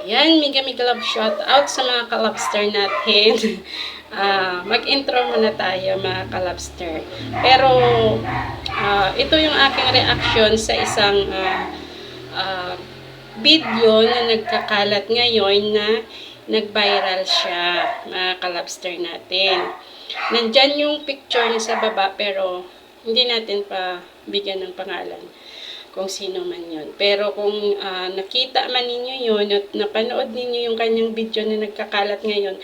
Ayan, Miga Miga Love shout out sa mga kalobster natin. Ah, mag-intro muna tayo mga kalobster. Pero ah, ito yung aking reaction sa isang ah, ah, video na nagkakalat ngayon na nag-viral siya mga kalobster natin. Nandyan yung picture niya sa baba pero hindi natin pa bigyan ng pangalan kung sino man yun. Pero kung ah, nakita man ninyo yun at napanood ninyo yung kanyang video na nagkakalat ngayon,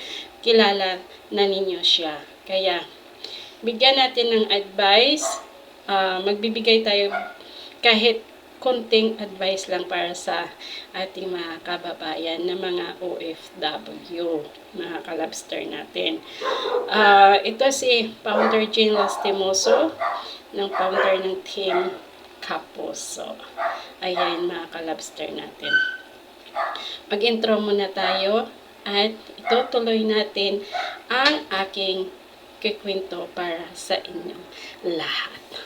kilala na ninyo siya. Kaya, bigyan natin ng advice. ah, magbibigay tayo kahit konting advice lang para sa ating mga kababayan na mga OFW, mga kalabster natin. Ah, ito si Founder Jean Lastimoso ng founder ng Team Kaposo. Ayan mga kalabster natin. Mag-intro muna tayo at itutuloy natin ang aking kikwento para sa inyo lahat.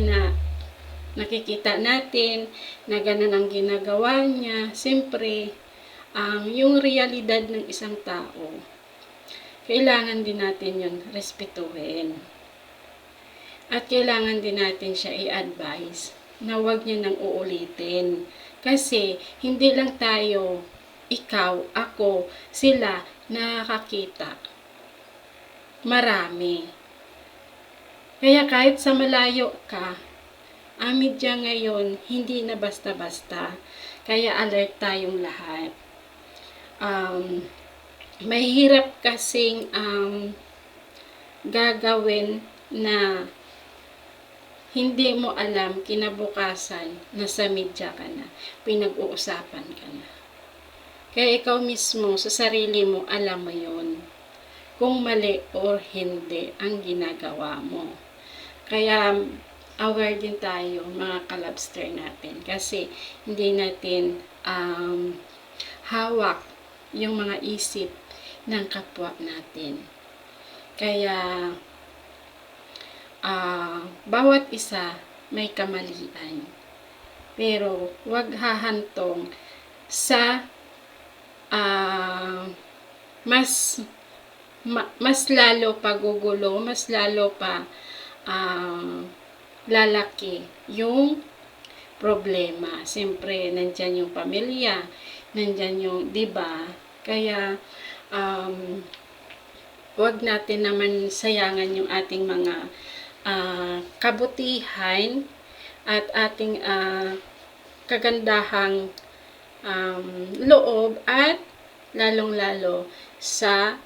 Na nakikita natin na ganun ang ginagawa niya. Siyempre, um, yung realidad ng isang tao, kailangan din natin yun respetuhin. At kailangan din natin siya i-advise na huwag niya nang uulitin. Kasi hindi lang tayo, ikaw, ako, sila, nakakita. Marami. Kaya kahit sa malayo ka, ang media ngayon, hindi na basta-basta. Kaya alert tayong lahat. Um, mahirap kasing um, gagawin na hindi mo alam kinabukasan na sa media ka na, pinag-uusapan ka na. Kaya ikaw mismo, sa sarili mo, alam mo yon kung mali or hindi ang ginagawa mo. Kaya aware din tayo mga kalabster natin kasi hindi natin um, hawak yung mga isip ng kapwa natin. Kaya ah bawat isa may kamalian. Pero wag hahantong sa ah mas ma- mas lalo pa gugulo, mas lalo pa ah, lalaki yung problema. Siyempre, nandyan yung pamilya, nandyan yung, di ba? Kaya, um, wag natin naman sayangan yung ating mga ah, kabutihan at ating ah, kagandahang um, loob at lalong-lalo sa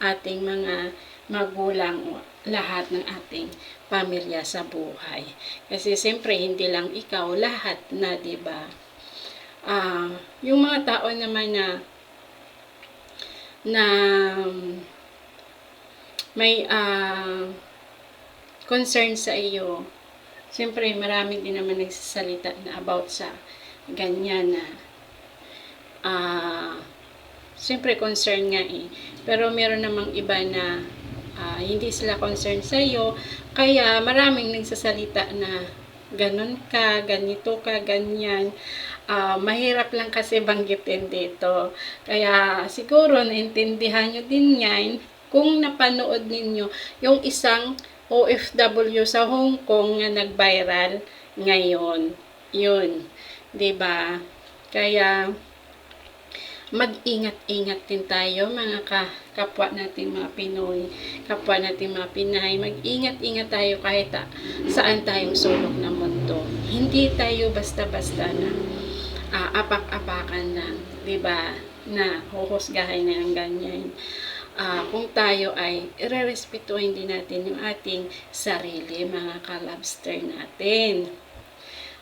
ating mga magulang lahat ng ating pamilya sa buhay. Kasi siyempre hindi lang ikaw, lahat na, 'di ba? Ah, yung mga tao naman na na may ah concern sa iyo. Siyempre, marami din naman nagsasalita na about sa ganyan na ah siyempre concern nga eh. Pero meron namang iba na ah, hindi sila concerned sa iyo. Kaya maraming nagsasalita na ganun ka, ganito ka, ganyan. Ah, mahirap lang kasi banggitin dito. Kaya siguro naintindihan nyo din yan kung napanood ninyo yung isang OFW sa Hong Kong na nag-viral ngayon. Yun. ba? Kaya mag-ingat-ingat din tayo mga ka, kapwa natin mga Pinoy, kapwa natin mga Pinay, mag-ingat-ingat tayo kahit saan tayong sulok ng mundo. Hindi tayo basta-basta na ah, apak-apakan lang, 'di ba? Na huhusgahin na ng ganyan. Ah, kung tayo ay irerespetuhin din natin yung ating sarili, mga kalabster natin.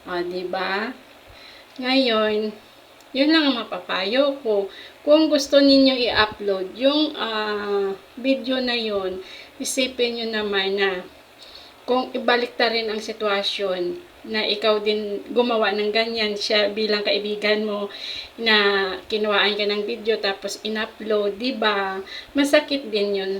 O, di ba? Ngayon, yun lang ang mapapayo ko. Kung gusto ninyo i-upload yung ah, video na yun, isipin nyo naman na kung ibalik ta rin ang sitwasyon na ikaw din gumawa ng ganyan siya bilang kaibigan mo na kinuhaan ka ng video tapos in-upload, di ba? Masakit din yun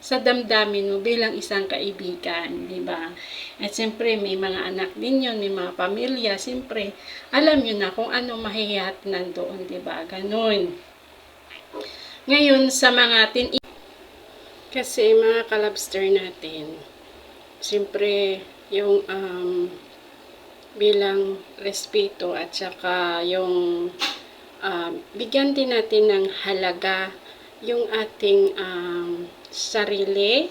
sa damdamin mo bilang isang kaibigan, di ba? At siyempre, may mga anak din yun, may mga pamilya, siyempre, alam nyo na kung ano mahihiyat nandoon, di ba? Ganon. Ngayon, sa mga tin kasi mga kalabster natin, siyempre, yung um, bilang respeto at saka yung um, bigyan din natin ng halaga yung ating um, sarili,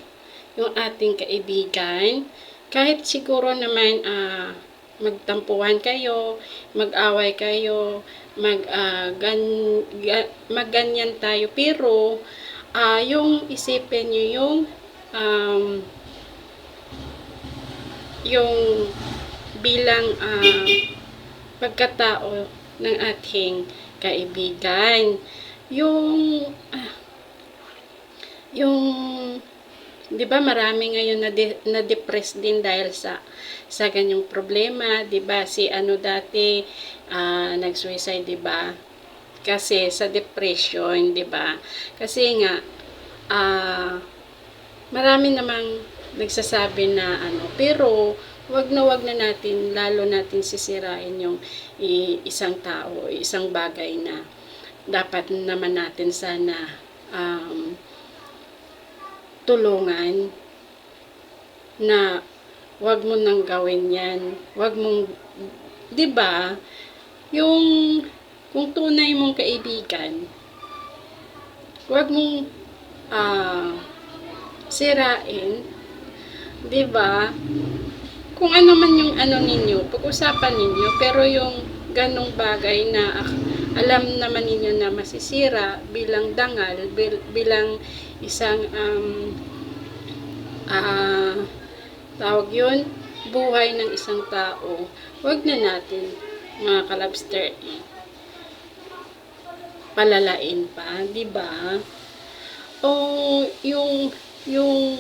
yung ating kaibigan, kahit siguro naman ah, magtampuhan kayo, mag-away kayo, mag, ah, gan, ga- magganyan tayo, pero ah, yung isipin nyo yung um, yung bilang ah, pagkatao ng ating kaibigan. Yung ah, yung 'di ba marami ngayon na de- na depress din dahil sa sa ganyang problema, 'di ba? Si ano dati ah, nag-suicide, 'di ba? Kasi sa depression, 'di ba? Kasi nga ah marami namang nagsasabi na ano, pero wag na wag na natin, lalo natin sisirain yung i- isang tao, isang bagay na dapat naman natin sana um, tulungan na wag mo nang gawin yan. Wag mong, di ba, yung kung tunay mong kaibigan, wag mong ah, sirain, di ba? Kung ano man yung ano ninyo, pag-usapan ninyo, pero yung ganong bagay na ah, alam naman ninyo na masisira bilang dangal, bil- bilang isang um, ah, tawag yun, buhay ng isang tao, wag na natin, mga kalabster, palalain pa, di ba? O yung, yung,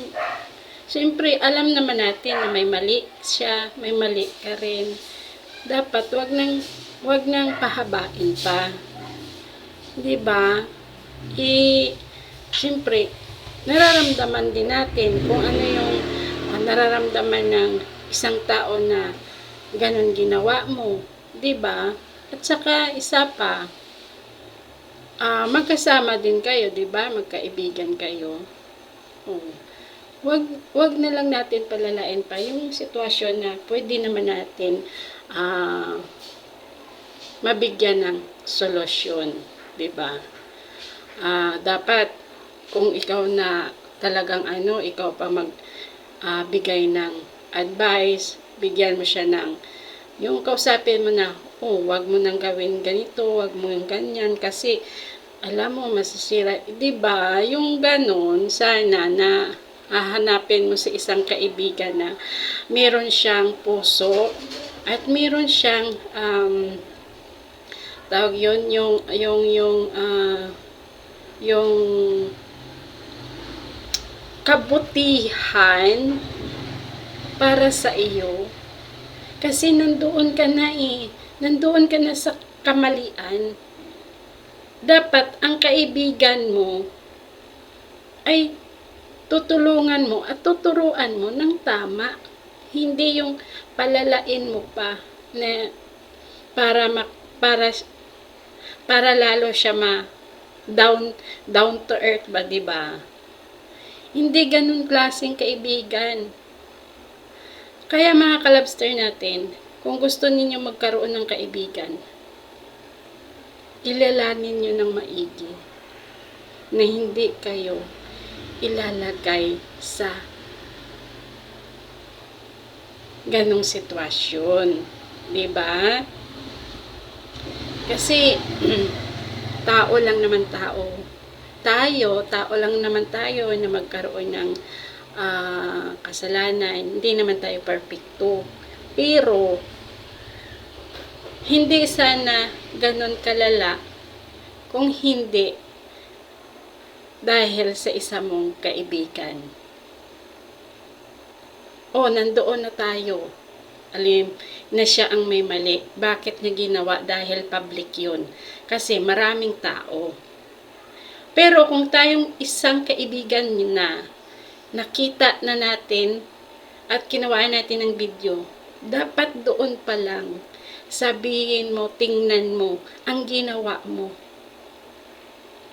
siyempre, alam naman natin na may mali siya, may mali ka rin. Dapat, wag nang, wag nang pahabain pa. Di ba? I, siyempre, nararamdaman din natin kung ano yung ah, nararamdaman ng isang tao na ganun ginawa mo, 'di ba? At saka isa pa, ah magkasama din kayo, 'di ba? Magkaibigan kayo. Oh. Wag wag na lang natin palalain pa yung sitwasyon na pwede naman natin ah mabigyan ng solusyon, 'di ba? Ah dapat kung ikaw na talagang ano, ikaw pa mag ah, bigay ng advice, bigyan mo siya ng yung kausapin mo na, oh, wag mo nang gawin ganito, wag mo yung ganyan kasi alam mo masisira, 'di ba? Yung ganun sana na hahanapin mo sa isang kaibigan na meron siyang puso at meron siyang um, tawag yun yung yung yung ah, yung kabutihan para sa iyo. Kasi nandoon ka na eh. Nandoon ka na sa kamalian. Dapat ang kaibigan mo ay tutulungan mo at tuturuan mo ng tama. Hindi yung palalain mo pa na para mak- para para lalo siya ma down down to earth ba, 'di ba? Hindi ganun klaseng kaibigan. Kaya mga kalabster natin, kung gusto ninyo magkaroon ng kaibigan, kilalanin nyo ng maigi na hindi kayo ilalagay sa ganong sitwasyon. ba? Kasi tao lang naman tao tayo, tao lang naman tayo na magkaroon ng ah, kasalanan. Hindi naman tayo perfecto. Pero, hindi sana ganun kalala kung hindi dahil sa isa mong kaibigan. O, nandoon na tayo. Alim na siya ang may mali. Bakit niya ginawa? Dahil public yun. Kasi maraming tao. Pero kung tayong isang kaibigan na nakita na natin at kinawa natin ng video, dapat doon pa lang sabihin mo, tingnan mo ang ginawa mo.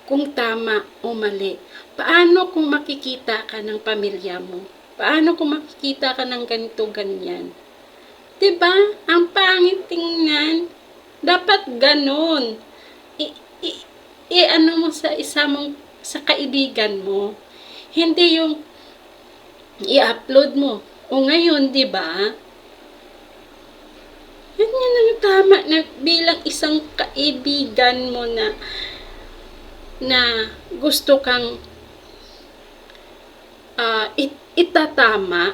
Kung tama o mali. Paano kung makikita ka ng pamilya mo? Paano kung makikita ka ng ganito, ganyan? 'Di ba? Ang pangit tingnan. Dapat ganun. I, i, i ano mo sa isa mong sa kaibigan mo. Hindi yung i-upload mo. O ngayon, 'di ba? Yan yun ang tama na bilang isang kaibigan mo na na gusto kang ah, it- itatama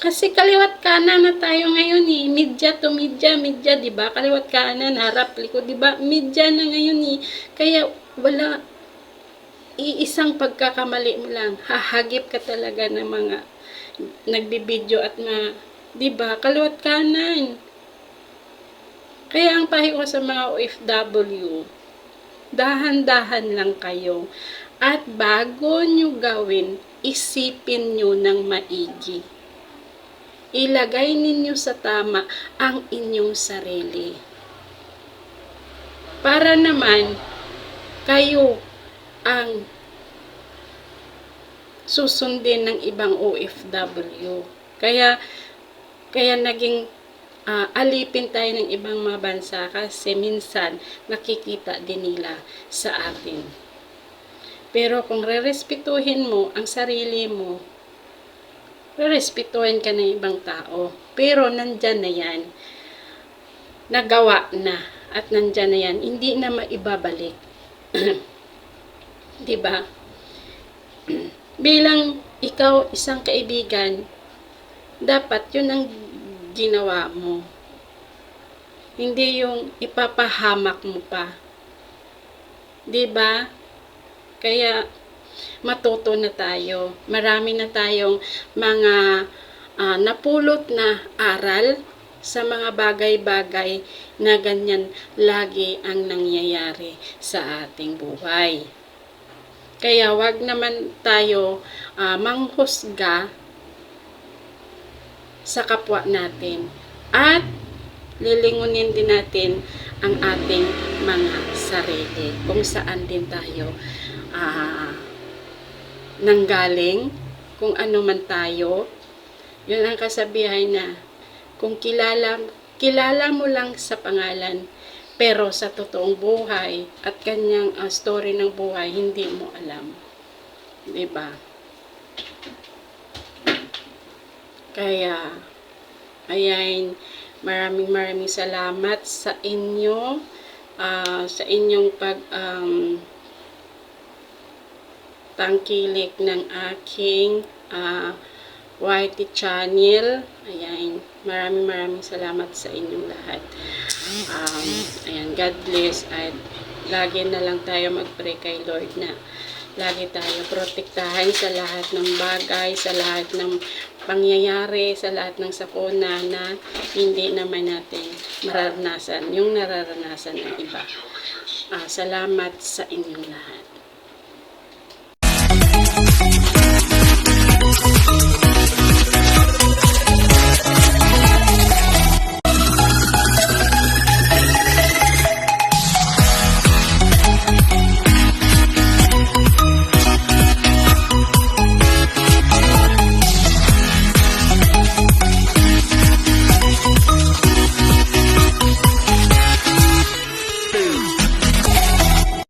kasi kaliwat kanan na tayo ngayon eh. Media to media, media, di ba? Kaliwat kanan, harap, likod, di ba? Media na ngayon eh. Kaya wala iisang pagkakamali mo lang. Hahagip ka talaga ng mga nagbibideo at na, di ba? Kaliwat kanan. Kaya ang pahi ko sa mga OFW, dahan-dahan lang kayo. At bago nyo gawin, isipin nyo ng maigi ilagay ninyo sa tama ang inyong sarili. Para naman kayo ang susundin ng ibang OFW. Kaya kaya naging ah, alipin tayo ng ibang mga bansa kasi minsan nakikita din nila sa atin. Pero kung rerespetuhin mo ang sarili mo, rerespetuhin ka ng ibang tao. Pero nandyan na yan. Nagawa na. At nandyan na yan. Hindi na maibabalik. Ba? Bilang ikaw isang kaibigan, dapat yun ang ginawa mo. Hindi yung ipapahamak mo pa. 'Di ba? Kaya matuto na tayo. Marami na tayong mga ah, napulot na aral sa mga bagay-bagay na ganyan lagi ang nangyayari sa ating buhay. Kaya wag naman tayo ah, manghusga sa kapwa natin. At lilingunin din natin ang ating mga sarili. Kung saan din tayo ah, nanggaling, kung ano man tayo. Yun ang kasabihan na kung kilala, kilala mo lang sa pangalan, pero sa totoong buhay at kanyang ah, story ng buhay, hindi mo alam. ba? Kaya, ayan, maraming maraming salamat sa inyo, ah, sa inyong pag, um, tangkilik ng aking ah, YT channel. Ayan, maraming maraming salamat sa inyong lahat. Um, ayan, God bless at lagi na lang tayo mag-pray kay Lord na lagi tayo protektahan sa lahat ng bagay, sa lahat ng pangyayari, sa lahat ng sakuna na hindi naman natin mararanasan, yung nararanasan ng iba. Ah, salamat sa inyong lahat.